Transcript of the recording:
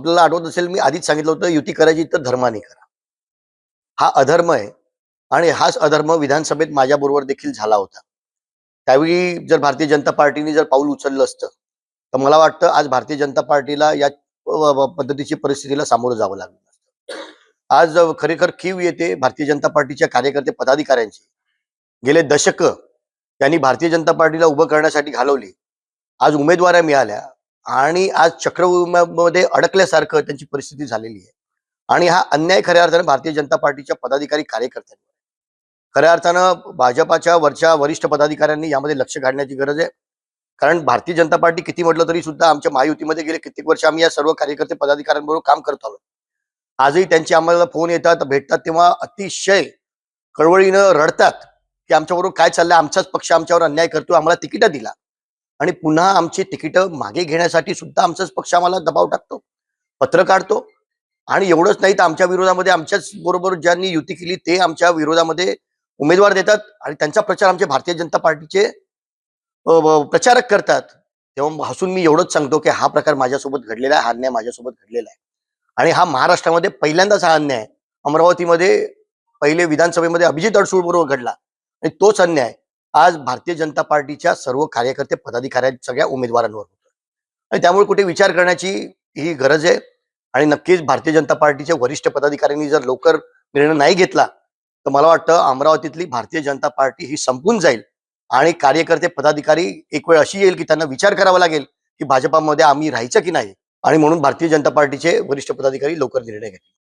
आपल्याला आठवत असेल मी आधीच सांगितलं होतं युती करायची तर धर्माने करा. हा अधर्म आहे आणि हाच अधर्म विधानसभेत माझ्याबरोबर देखील झाला होता. त्यावेळी जर भारतीय जनता पार्टीने जर पाऊल उचललं असतं तर मला वाटतं आज भारतीय जनता पार्टीला या पद्धतीची परिस्थितीला सामोरं जावं लागलं असतं. आज खरेखर खीव येते भारतीय जनता पार्टीच्या कार्यकर्ते पदाधिकाऱ्यांची. गेले दशक त्यांनी भारतीय जनता पार्टीला उभं करण्यासाठी घालवली. आज उमेदवाऱ्या मिळाल्या. आणि आज चक्रव्यूहामध्ये अडकल्यासारखं त्यांची परिस्थिती झालेली आहे. आणि हा अन्याय खऱ्या अर्थानं भारतीय जनता पार्टीच्या पदाधिकारी कार्यकर्त्यांवर खऱ्या अर्थानं भाजपाच्या वरच्या वरिष्ठ पदाधिकाऱ्यांनी यामध्ये लक्ष घालण्याची गरज आहे. कारण भारतीय जनता पार्टी किती म्हटलं तरी सुद्धा आमच्या महायुतीमध्ये गेले कित्येक वर्ष आम्ही या सर्व कार्यकर्ते पदाधिकाऱ्यांबरोबर काम करत आलो. आजही त्यांचे आम्हाला फोन येतात भेटतात तेव्हा अतिशय कळवळीनं रडतात की आमच्याबरोबर काय चाललंय आमचाच पक्ष आमच्यावर अन्याय करतो आम्हाला तिकीटं दिला. आणि पुन्हा आमची तिकीटं मागे घेण्यासाठी सुद्धा आमचाच पक्ष आम्हाला दबाव टाकतो पत्र काढतो आणि एवढंच नाही तर आमच्या विरोधामध्ये आमच्याच बरोबर ज्यांनी युती केली ते आमच्या विरोधामध्ये उमेदवार देतात आणि त्यांचा प्रचार आमचे भारतीय जनता पार्टीचे प्रचारक करतात. तेव्हा हसून मी एवढंच सांगतो की हा प्रकार माझ्यासोबत घडलेला आहे हा अन्याय माझ्यासोबत घडलेला आहे. आणि हा महाराष्ट्रामध्ये पहिल्यांदाच हा अन्याय अमरावतीमध्ये पहिले विधानसभेमध्ये अभिजित अडसूळ बरोबर घडला आणि तोच अन्याय आज भारतीय जनता पार्टीच्या सर्व कार्यकर्ते पदाधिकाऱ्या सगळ्या उमेदवारांवर होतो आणि त्यामुळे कुठे विचार करण्याची ही गरज आहे. आणि नक्कीच भारतीय जनता पार्टीच्या वरिष्ठ पदाधिकाऱ्यांनी जर लवकर निर्णय नाही घेतला तर मला वाटतं अमरावतीतली भारतीय जनता पार्टी ही संपून जाईल. आणि कार्यकर्ते पदाधिकारी एक वेळ अशी येईल की त्यांना विचार करावा लागेल की भाजपामध्ये आम्ही राहायचं की नाही. आणि म्हणून भारतीय जनता पार्टीचे वरिष्ठ पदाधिकारी लवकर निर्णय घेतील.